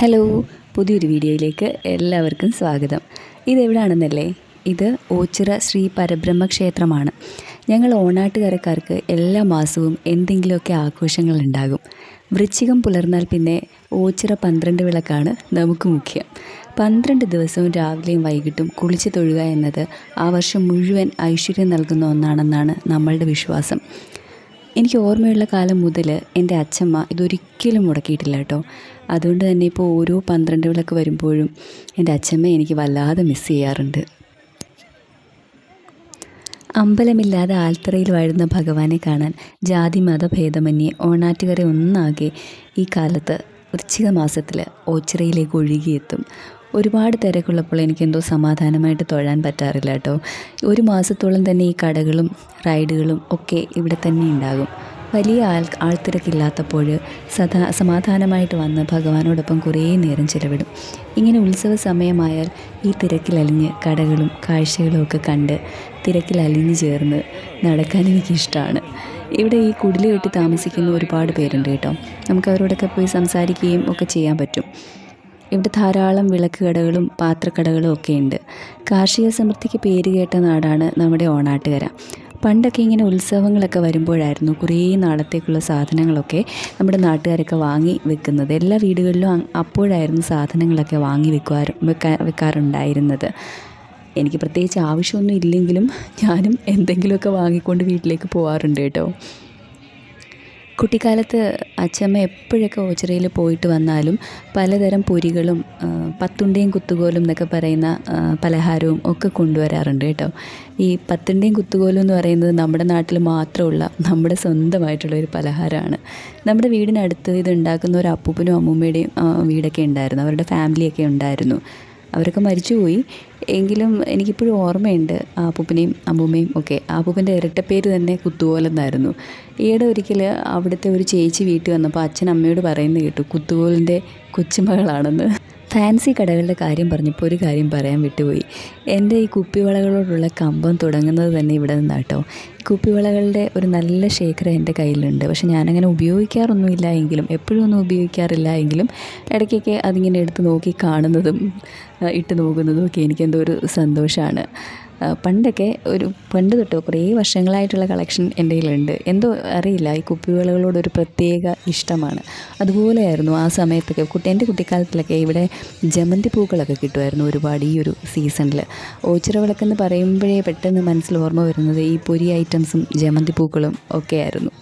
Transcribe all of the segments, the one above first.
Hello പുതിയൊരു വീഡിയോയിലേക്ക് എല്ലാവർക്കും സ്വാഗതം. ഇതെവിടാണെന്നല്ലേ? ഇത് ഓച്ചിറ ശ്രീ പരബ്രഹ്മ ക്ഷേത്രമാണ്. ഞങ്ങൾ ഓണാട്ടുകരക്കാർക്ക് എല്ലാ മാസവും എന്തെങ്കിലുമൊക്കെ ആഘോഷങ്ങളുണ്ടാകും. വൃശ്ചികം പുലർന്നാൽ പിന്നെ ഓച്ചിറ പന്ത്രണ്ട് വിളക്കാണ് നമുക്ക് മുഖ്യം. പന്ത്രണ്ട് ദിവസവും രാവിലെയും വൈകിട്ടും കുളിച്ച് തൊഴുക എന്നത് ആ വർഷം മുഴുവൻ ഐശ്വര്യം നൽകുന്ന ഒന്നാണെന്നാണ് നമ്മളുടെ വിശ്വാസം. എനിക്ക് ഓർമ്മയുള്ള കാലം മുതൽ എന്റെ അച്ഛമ്മ ഇതൊരിക്കലും മുടക്കിയിട്ടില്ല കേട്ടോ. അതുകൊണ്ട് തന്നെ ഇപ്പോൾ ഓരോ പന്ത്രണ്ട് വിളക്ക് വരുമ്പോഴും എന്റെ അച്ഛമ്മ എനിക്ക് വല്ലാതെ മിസ് ചെയ്യാറുണ്ട്. അമ്പലമില്ലാതെ ആൽത്തറയിൽ വാഴുന്ന ഭഗവാനെ കാണാൻ ജാതി മതഭേദമന്യേ ഓണാറ്റുകര ഒന്നാകെ ഈ കാലത്ത് വൃശ്ചിക മാസത്തിൽ ഓച്ചിറയിലേക്ക് ഒഴുകിയെത്തും. ഒരുപാട് തിരക്കുള്ളപ്പോൾ എനിക്കെന്തോ സമാധാനമായിട്ട് തൊഴാൻ പറ്റാറില്ല കേട്ടോ. ഒരു മാസത്തോളം തന്നെ ഈ കടകളും റൈഡുകളും ഒക്കെ ഇവിടെ തന്നെ ഉണ്ടാകും. വലിയ ആൾ ആൾത്തിരക്കില്ലാത്തപ്പോൾ സദാ സമാധാനമായിട്ട് വന്ന് ഭഗവാനോടൊപ്പം കുറേ നേരം ചിലവിടും. ഇങ്ങനെ ഉത്സവ സമയമായാൽ ഈ തിരക്കിലലിഞ്ഞ് കടകളും കാഴ്ചകളും ഒക്കെ കണ്ട് തിരക്കിലലിഞ്ഞ് ചേർന്ന് നടക്കാൻ എനിക്കിഷ്ടമാണ് ഇവിടെ ഈ കുടിൽ കെട്ടി താമസിക്കുന്ന ഒരുപാട് പേരുണ്ട് കേട്ടോ. നമുക്ക് അവരോടൊക്കെ പോയി സംസാരിക്കുകയും ഒക്കെ ചെയ്യാൻ പറ്റും. ഇവിടെ ധാരാളം വിളക്ക് കടകളും പാത്രക്കടകളും ഒക്കെ ഉണ്ട് കാർഷിക സമൃദ്ധിക്ക് പേരുകേട്ട നാടാണ് നമ്മുടെ ഓണാട്ടുകര. പണ്ടൊക്കെ ഇങ്ങനെ ഉത്സവങ്ങളൊക്കെ വരുമ്പോഴായിരുന്നു കുറേ നാളത്തേക്കുള്ള സാധനങ്ങളൊക്കെ നമ്മുടെ നാട്ടുകാരൊക്കെ വാങ്ങി വെക്കുന്നത്. എല്ലാ വീടുകളിലും അപ്പോഴായിരുന്നു സാധനങ്ങളൊക്കെ വാങ്ങി വെക്കുവാറ് വെക്കാ വെക്കാറുണ്ടായിരുന്നത്. എനിക്ക് പ്രത്യേകിച്ച് ആവശ്യമൊന്നും ഇല്ലെങ്കിലും ഞാനും എന്തെങ്കിലുമൊക്കെ വാങ്ങിക്കൊണ്ട് വീട്ടിലേക്ക് പോകാറുണ്ട് കേട്ടോ. കുട്ടിക്കാലത്ത് അച്ഛമ്മ എപ്പോഴൊക്കെ ഓച്ചിറയിൽ പോയിട്ട് വന്നാലും പലതരം പൊരികളും പത്തുണ്ടയും കുത്തുകോലും എന്നൊക്കെ പറയുന്ന പലഹാരവും ഒക്കെ കൊണ്ടുവരാറുണ്ട് കേട്ടോ. ഈ പത്തുണ്ടയും കുത്തുകോലും എന്ന് പറയുന്നത് നമ്മുടെ നാട്ടിൽ മാത്രമുള്ള നമ്മുടെ സ്വന്തമായിട്ടുള്ള ഒരു പലഹാരമാണ്. നമ്മുടെ വീടിനടുത്ത് ഇത് ഉണ്ടാക്കുന്ന ഒരു അപ്പൂപ്പനും അമ്മൂമ്മയുടെയും വീടൊക്കെ ഉണ്ടായിരുന്നു. അവരുടെ ഫാമിലിയൊക്കെ ഉണ്ടായിരുന്നു. അവരൊക്കെ മരിച്ചുപോയി. എങ്കിലും എനിക്കിപ്പോഴും ഓർമ്മയുണ്ട് ആ അപ്പൂപ്പനെയും അമ്മൂമ്മയും ഒക്കെ. ആ അപ്പൂപ്പന്റെ ഇരട്ടപ്പേര് തന്നെ കുത്തുകോലെന്നായിരുന്നു. ഈയിടെ ഒരിക്കൽ അവിടുത്തെ ഒരു ചേച്ചി വീട്ടിൽ വന്നപ്പോൾ അച്ഛൻ അമ്മയോട് പറയുന്നത് കേട്ടു കുത്തുകോലിന്റെ കൊച്ചുമകളാണെന്ന്. ഫാൻസി കടകളുടെ കാര്യം പറഞ്ഞപ്പോൾ ഒരു കാര്യം പറയാൻ വിട്ടുപോയി. എന്റെ ഈ കുപ്പിവളകളോടുള്ള കമ്പം തുടങ്ങുന്നത് തന്നെ ഇവിടെ നിന്നാട്ടോ. കുപ്പിവളകളുടെ ഒരു നല്ല ശേഖരം എന്റെ കയ്യിലുണ്ട്. പക്ഷെ ഞാനങ്ങനെ ഉപയോഗിക്കാറൊന്നുമില്ല എങ്കിലും എപ്പോഴും ഒന്നും ഉപയോഗിക്കാറില്ല എങ്കിലും ഇടയ്ക്കൊക്കെ അതിങ്ങനെ എടുത്ത് നോക്കി കാണുന്നതും ഇട്ട് നോക്കുന്നതും ഒക്കെ എനിക്കെന്തോ ഒരു സന്തോഷമാണ് പണ്ടൊക്കെ ഒരു പണ്ട് തൊട്ട് കുറേ വർഷങ്ങളായിട്ടുള്ള കളക്ഷൻ എന്റെ കയ്യിലുണ്ട്. എന്തോ അറിയില്ല ഈ കുപ്പിവളകളോട് ഒരു പ്രത്യേക ഇഷ്ടമാണ്. അതുപോലെയായിരുന്നു ആ സമയത്തൊക്കെ കുട്ടി എന്റെ കുട്ടിക്കാലത്തിലൊക്കെ ഇവിടെ ജമന്തി പൂക്കളൊക്കെ കിട്ടുമായിരുന്നു ഒരുപാട് ഈ ഒരു സീസണിൽ ഓച്ചിറ വിളക്കെന്ന് പറയുമ്പോഴേ പെട്ടെന്ന് മനസ്സിൽ ഓർമ്മ വരുന്നത് ഈ പൊരി ഐറ്റംസും ജമന്തി പൂക്കളും ഒക്കെയായിരുന്നു.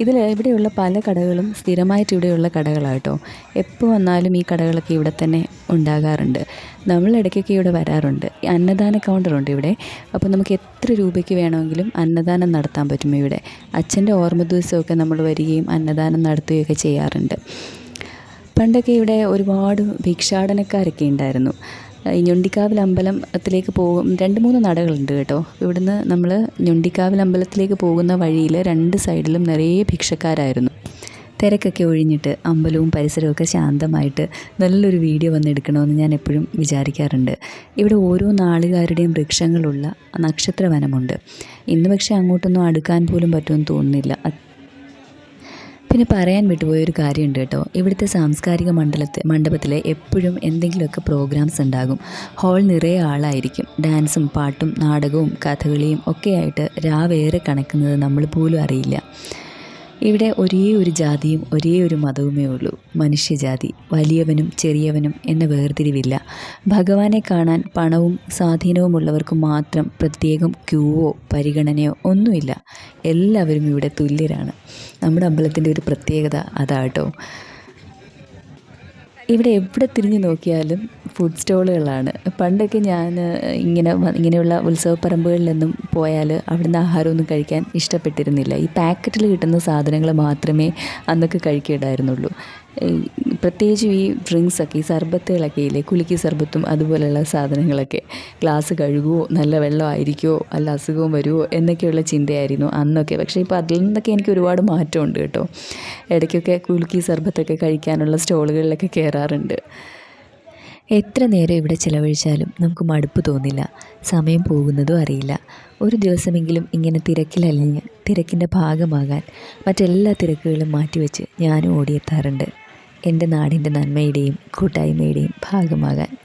ഇതിൽ ഇവിടെയുള്ള പല കടകളും സ്ഥിരമായിട്ട് ഇവിടെയുള്ള കടകളാണ് കേട്ടോ എപ്പോൾ വന്നാലും ഈ കടകളൊക്കെ ഇവിടെ തന്നെ ഉണ്ടാകാറുണ്ട്. നമ്മൾ ഇടയ്ക്കൊക്കെ ഇവിടെ വരാറുണ്ട്. അന്നദാന കൗണ്ടറുണ്ട് ഇവിടെ. അപ്പോൾ നമുക്ക് എത്ര രൂപയ്ക്ക് വേണമെങ്കിലും അന്നദാനം നടത്താൻ പറ്റും ഇവിടെ. അച്ഛന്റെ ഓർമ്മ ദിവസമൊക്കെ നമ്മൾ വരികയും അന്നദാനം നടത്തുകയൊക്കെ ചെയ്യാറുണ്ട്. പണ്ടൊക്കെ ഇവിടെ ഒരുപാട് ഭിക്ഷാടനക്കാരൊക്കെ ഉണ്ടായിരുന്നു. ഈ ഞൊണ്ടിക്കാവിൽ അമ്പലത്തിലേക്ക് പോകും. രണ്ട് മൂന്ന് നടകളുണ്ട് കേട്ടോ. ഇവിടുന്ന് നമ്മൾ ഞൊണ്ടിക്കാവിൽ അമ്പലത്തിലേക്ക് പോകുന്ന വഴിയിൽ രണ്ട് സൈഡിലും നിറയെ ഭിക്ഷക്കാരായിരുന്നു. തിരക്കൊക്കെ ഒഴിഞ്ഞിട്ട് അമ്പലവും പരിസരവും ഒക്കെ ശാന്തമായിട്ട് നല്ലൊരു വീഡിയോ വന്നെടുക്കണമെന്ന് ഞാൻ എപ്പോഴും വിചാരിക്കാറുണ്ട്. ഇവിടെ ഓരോ നാളുകാരുടെയും വൃക്ഷങ്ങളുള്ള നക്ഷത്രവനമുണ്ട്. ഇന്ന് പക്ഷേ അങ്ങോട്ടൊന്നും അടുക്കാൻ പോലും പറ്റുമെന്ന് തോന്നുന്നില്ല. പിന്നെ പറയാൻ വിട്ടുപോയ ഒരു കാര്യമുണ്ട് കേട്ടോ. ഇവിടുത്തെ സാംസ്കാരിക മണ്ഡലത്തെ മണ്ഡപത്തിൽ എപ്പോഴും എന്തെങ്കിലുമൊക്കെ പ്രോഗ്രാംസ് ഉണ്ടാകും. ഹോൾ നിറയെ ആളായിരിക്കും. ഡാൻസും പാട്ടും നാടകവും കഥകളിയും ഒക്കെയായിട്ട് രാവേറെ കണക്കുന്നത് നമ്മൾ പോലും അറിയില്ല. ഇവിടെ ഒരേ ഒരു ജാതിയും ഒരേ ഒരു മതവുമേ ഉള്ളൂ. മനുഷ്യജാതി വലിയവനും ചെറിയവനും എന്ന വേർതിരിവില്ല. ഭഗവാനെ കാണാൻ പണവും സ്വാധീനവുമുള്ളവർക്ക് മാത്രം പ്രത്യേകം ക്യൂവോ പരിഗണനയോ ഒന്നുമില്ല. എല്ലാവരും ഇവിടെ തുല്യരാണ്. നമ്മുടെ അമ്പലത്തിന്റെ ഒരു പ്രത്യേകത അതാട്ടോ. ഇവിടെ എവിടെ തിരിഞ്ഞു നോക്കിയാലും ഫുഡ് സ്റ്റോളുകളാണ് പണ്ടൊക്കെ ഞാൻ ഇങ്ങനെ ഇങ്ങനെയുള്ള ഉത്സവപ്പറമ്പുകളിലൊന്നും പോയാൽ അവിടുന്ന് ആഹാരമൊന്നും കഴിക്കാൻ ഇഷ്ടപ്പെട്ടിരുന്നില്ല. ഈ പാക്കറ്റിൽ കിട്ടുന്ന സാധനങ്ങൾ മാത്രമേ അന്നൊക്കെ കഴിക്കുകയുണ്ടായിരുന്നുള്ളൂ. ഈ പ്രത്യേകിച്ചും ഈ ഡ്രിങ്ക്സൊക്കെ ഈ സർബത്തുകളൊക്കെ ഇല്ലേ കുലുക്കി സർബത്തും അതുപോലെയുള്ള സാധനങ്ങളൊക്കെ ഗ്ലാസ് കഴുകുമോ നല്ല വെള്ളമായിരിക്കുമോ അല്ല അസുഖവും വരുമോ എന്നൊക്കെയുള്ള ചിന്തയായിരുന്നു അന്നൊക്കെ. പക്ഷേ ഇപ്പോൾ അതിൽ നിന്നൊക്കെ എനിക്ക് ഒരുപാട് മാറ്റമുണ്ട് കേട്ടോ. ഇടയ്ക്കൊക്കെ കുലുക്കി സർബത്തൊക്കെ കഴിക്കാനുള്ള സ്റ്റോളുകളിലൊക്കെ കയറാറുണ്ട്. എത്ര നേരം ഇവിടെ ചിലവഴിച്ചാലും നമുക്ക് മടുപ്പ് തോന്നില്ല. സമയം പോകുന്നതും അറിയില്ല. ഒരു ദിവസമെങ്കിലും ഇങ്ങനെ തിരക്കിലലിഞ്ഞ് തിരക്കിന്റെ ഭാഗമാകാൻ മറ്റെല്ലാ തിരക്കുകളും മാറ്റിവെച്ച് ഞാനും ഓടിയെത്താറുണ്ട്. എന്റെ നാടിന്റെ നന്മയുടെയും കൂട്ടായ്മയുടെയും ഭാഗമാകാൻ.